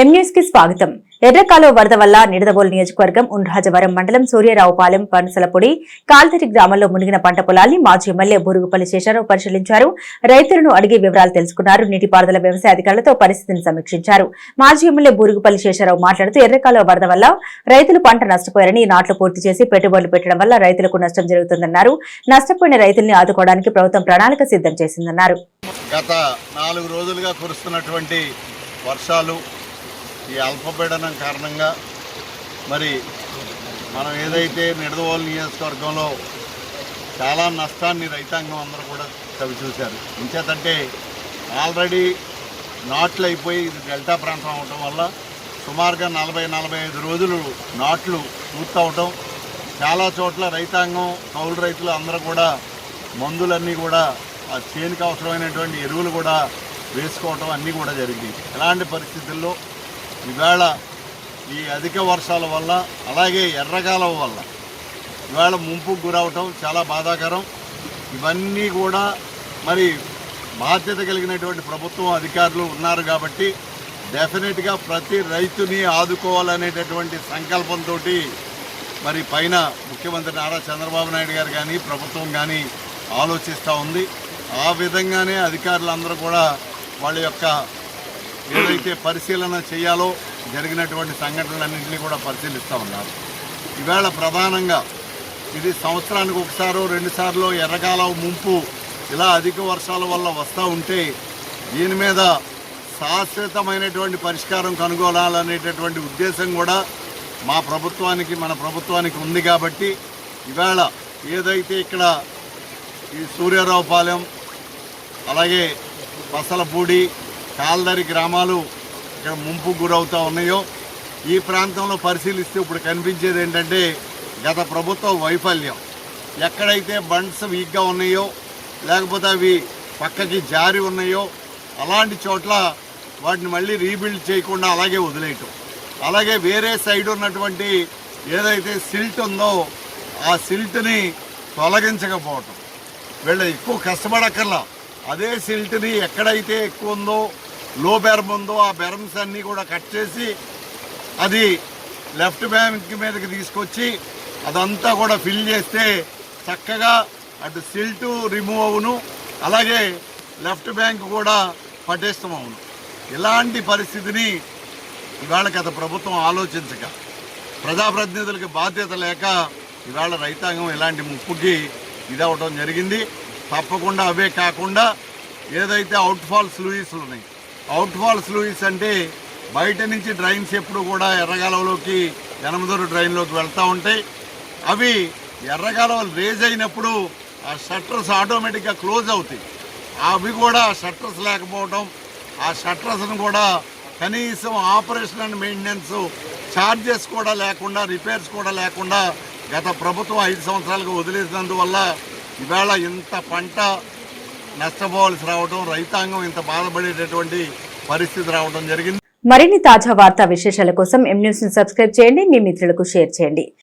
ఎం కి స్వాగతం. ఎర్రకాలో వరద వల్ల నిడదబోలు నియోజకవర్గం ఉండ్రాజవరం మండలం సూర్యరావుపాలెం పనసలపొడి కాల్తరి గ్రామంలో మునిగిన పంట పొలాల్ని మాజీ ఎమ్మెల్యే బూరుగుపల్లి శేషారావు పరిశీలించారు. రైతులను అడిగి వివరాలు తెలుసుకున్నారు. నీటిపారుదల వ్యవసాయ అధికారులతో పరిస్థితిని సమీక్షించారు. మాజీ ఎమ్మెల్యే బూరుగుపల్లి శేషారావు మాట్లాడుతూ ఎర్రకాలో వరద వల్ల రైతులు పంట నష్టపోయారని నాట్లు పూర్తి చేసి పెట్టుబడులు పెట్టడం వల్ల రైతులకు నష్టం జరుగుతుందన్నారు. నష్టపోయిన రైతుల్ని ఆదుకోవడానికి ప్రభుత్వం ప్రణాళిక సిద్ధం చేసిందన్నారు. గత నాలుగు రోజులుగా కురుస్తున్నటువంటి వర్షాలు ఈ అల్పపీడనం కారణంగా మరి మనం ఏదైతే నిడదవోలు నియోజకవర్గంలో చాలా నష్టాన్ని రైతాంగం అందరూ కూడా చవి చూశారు. ఇంచేతంటే ఆల్రెడీ నాట్లు అయిపోయి ఇది డెల్టా ప్రాంతం అవటం వల్ల సుమారుగా నలభై నలభై ఐదు రోజులు నాట్లు పూర్తవటం చాలా చోట్ల రైతాంగం కౌలు రైతులు అందరూ కూడా మందులన్నీ కూడా ఆ చేనుకి అవసరమైనటువంటి ఎరువులు కూడా వేసుకోవటం అన్నీ కూడా జరిగింది. ఇలాంటి పరిస్థితుల్లో ఈవేళ ఈ అధిక వర్షాల వల్ల అలాగే ఎర్రకాలం వల్ల ఇవాళ ముంపుకు గురవటం చాలా బాధాకరం. ఇవన్నీ కూడా మరి బాధ్యత కలిగినటువంటి ప్రభుత్వం అధికారులు ఉన్నారు కాబట్టి డెఫినెట్గా ప్రతి రైతుని ఆదుకోవాలనేటటువంటి సంకల్పంతో మరి పైన ముఖ్యమంత్రి నారా చంద్రబాబు నాయుడు గారు కానీ ప్రభుత్వం కానీ ఆలోచిస్తూ ఉంది. ఆ విధంగానే అధికారులందరూ కూడా వాళ్ళ యొక్క ఏదైతే పరిశీలన చేయాలో జరిగినటువంటి సంఘటనలన్నింటినీ కూడా పరిశీలిస్తూ ఉన్నారు. ఈవేళ ప్రధానంగా ఇది సంవత్సరానికి ఒకసారో రెండుసార్లు ఎర్రకాల ముంపు ఇలా అధిక వర్షాల వల్ల వస్తూ ఉంటే దీని మీద శాశ్వతమైనటువంటి పరిష్కారం కనుగొనాలనేటటువంటి ఉద్దేశం కూడా మా ప్రభుత్వానికి మన ప్రభుత్వానికి ఉంది కాబట్టి ఇవాళ ఏదైతే ఇక్కడ ఈ సూర్యారావుపాలెం అలాగే బసలపూడి కాల్దరి గ్రామాలు ఇక్కడ ముంపు గురవుతూ ఉన్నాయో ఈ ప్రాంతంలో పరిశీలిస్తే ఇప్పుడు కనిపించేది ఏంటంటే గత ప్రభుత్వ వైఫల్యం. ఎక్కడైతే బండ్స్ వీక్గా ఉన్నాయో లేకపోతే అవి పక్కకి జారి ఉన్నాయో అలాంటి చోట్ల వాటిని మళ్ళీ రీబిల్డ్ చేయకుండా అలాగే వదిలేయటం. అలాగే వేరే సైడ్ ఉన్నటువంటి ఏదైతే సిల్ట్ ఉందో ఆ సిల్ట్ని తొలగించకపోవటం. వీళ్ళు ఎక్కువ కష్టపడక్కర్లా. అదే సిల్ట్ని ఎక్కడైతే ఎక్కువ ఉందో లో బెర్మ్ ఉందో ఆ బెరమ్స్ అన్నీ కూడా కట్ చేసి అది లెఫ్ట్ బ్యాంక్ మీదకి తీసుకొచ్చి అదంతా కూడా ఫిల్ చేస్తే చక్కగా అటు సిల్టు రిమూవ్ అవును అలాగే లెఫ్ట్ బ్యాంక్ కూడా పటిష్టం అవును. ఇలాంటి పరిస్థితిని ఇవాళ గత ప్రభుత్వం ఆలోచించక ప్రజాప్రతినిధులకి బాధ్యత లేక ఇవాళ రైతాంగం ఇలాంటి ముప్పుకి ఇదవటం జరిగింది. తప్పకుండా అవే కాకుండా ఏదైతే అవుట్ఫాల్స్ లూయిస్లు ఉన్నాయి అవుట్ఫాల్ లూయిస్ అంటే బయట నుంచి డ్రైన్స్ ఎప్పుడు కూడా ఎర్రగాలవలోకి ఎనమదూరు డ్రైన్లోకి వెళ్తూ ఉంటాయి. అవి ఎర్రగాలవలు రేజ్ అయినప్పుడు ఆ షట్టర్స్ ఆటోమేటిక్గా క్లోజ్ అవుతాయి. అవి కూడా షట్టర్స్ లేకపోవడం ఆ షట్టర్స్ను కూడా కనీసం ఆపరేషన్ అండ్ మెయింటెనెన్స్ ఛార్జెస్ కూడా లేకుండా రిపేర్స్ కూడా లేకుండా గత ప్రభుత్వం ఐదు సంవత్సరాలుగా వదిలేసినందువల్ల ఇవాళ ఇంత పంట నష్టపోవాల్సి రావడం రైతాంగం ఇంత బాధపడేటటువంటి పరిస్థితి రావడం జరిగింది. మరిన్ని తాజా వార్తా విశేషాల కోసం ఎం న్యూస్ని సబ్స్క్రైబ్ చేయండి మీ మిత్రులకు షేర్ చేయండి.